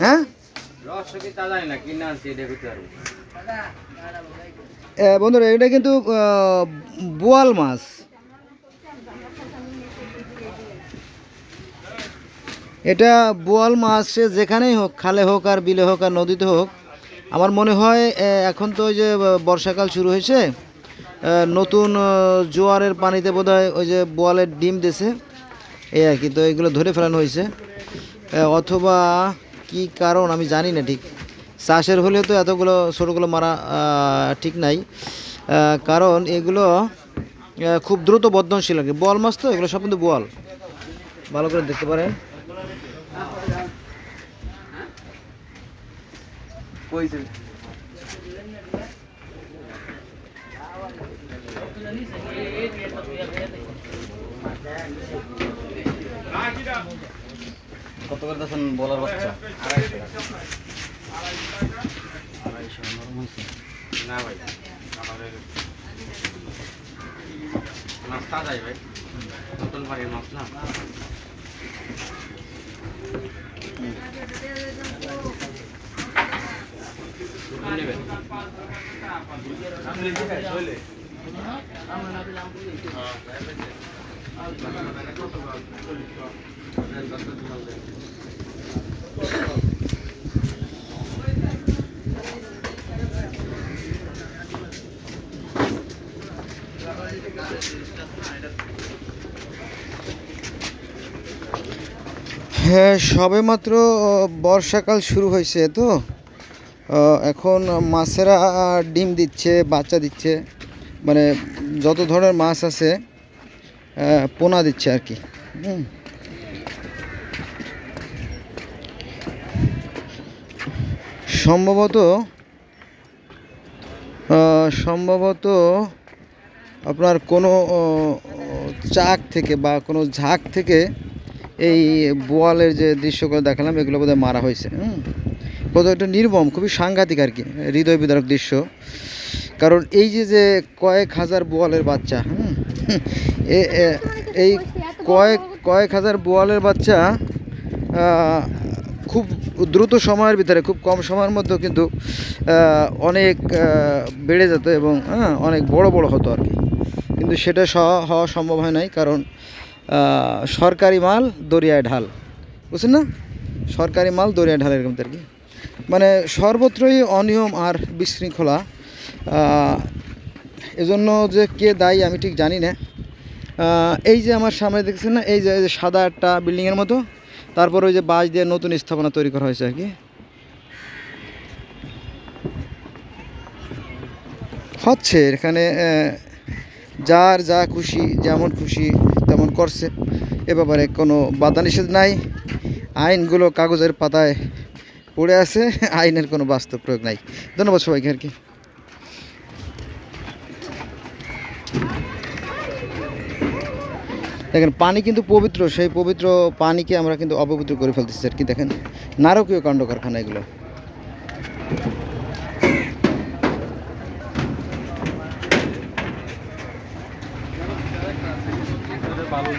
হ্যাঁ? বন্ধুরা এটা কিন্তু বোয়াল মাছ। এটা বোয়াল মাছ সে যেখানেই হোক খালে হোক আর বিলে হোক আর নদীতে হোক আমার মনে হয় এখন তো ওই যে বর্ষাকাল শুরু হয়েছে নতুন জোয়ারের পানিতে বোধহয় ওই যে বোয়ালের ডিম দিছে এই আর কি তো এগুলো ধরে ফেলানো হয়েছে। অথবা কি কারণ আমি জানি না ঠিক। চাষের হলে তো এতগুলো, ছোটোগুলো মারা ঠিক নাই। কারণ এগুলো খুব দ্রুত বর্ধনশীল আর কি বল মাছ তো, এগুলো সব কিন্তু বল ভালো করে দেখতে পারেন। কইছে কত করে দিয়েছেন বলার বাচ্চা? আড়াইশো টাকা আড়াইশো নরম হয়েছে না ভাই আমাদের মাছ তাজাই ভাই। নতুন বাড়ির মাছ না। নেবেন হ্যাঁ সবে মাত্র বর্ষাকাল শুরু হয়েছে তো। এখন মাছেরা ডিম দিচ্ছে, বাচ্চা দিচ্ছে। মানে যত ধরনের মাছ আছে পোনা দিচ্ছে আর কি। সম্ভবত সম্ভবত আপনার কোনো চাক থেকে বা কোনো ঝাঁক থেকে এই বোয়ালের যে দৃশ্যগুলো দেখালাম, এগুলো বোধহয় মারা হয়েছে। বোধহয় একটা নির্মম, খুবই সাংঘাতিক আর কি হৃদয় বিদারক দৃশ্য। কারণ এই যে যে কয়েক হাজার বোয়ালের বাচ্চা, হুম এই কয়েক কয়েক হাজার বোয়ালের বাচ্চা খুব দ্রুত সময়ের ভিতরে, খুব কম সময়ের মধ্যে কিন্তু অনেক বেড়ে যেত এবং হ্যাঁ অনেক বড় বড় হতো আর কি। কিন্তু সেটা হওয়া সম্ভব হয় নাই কারণ সরকারি মাল দরিয়ায় ঢাল। বুঝছেন না? সরকারি মাল দরিয়ায় ঢাল এরকম আর কি। মানে সর্বত্রই অনিয়ম আর বিশৃঙ্খলা এজন্য যে কে দায়ী আমি ঠিক জানি না। এই যে আমার সামনে দেখছেন না, এই যে সাদা একটা বিল্ডিংয়ের মতো, তারপর ওই যে বাঁশ দিয়ে নতুন স্থাপনা তৈরি করা হয়েছে আর কি। হচ্ছে, এখানে যার যা খুশি, যেমন খুশি, তেমন করছে। এ ব্যাপারে কোনো বাধা নিষেধ নাই। আইনগুলো কাগজের পাতায় পড়ে আছে, আইনের কোনো বাস্তব প্রয়োগ নাই। ধন্যবাদ সবাইকে আর কি। দেখেন, পানি কিন্তু পবিত্র, সেই পবিত্র পানিকে আমরা কিন্তু অপবিত্র করে ফেলতেছি আর কি দেখেন? নারকীয় কাণ্ড কারখানা এগুলো ভালো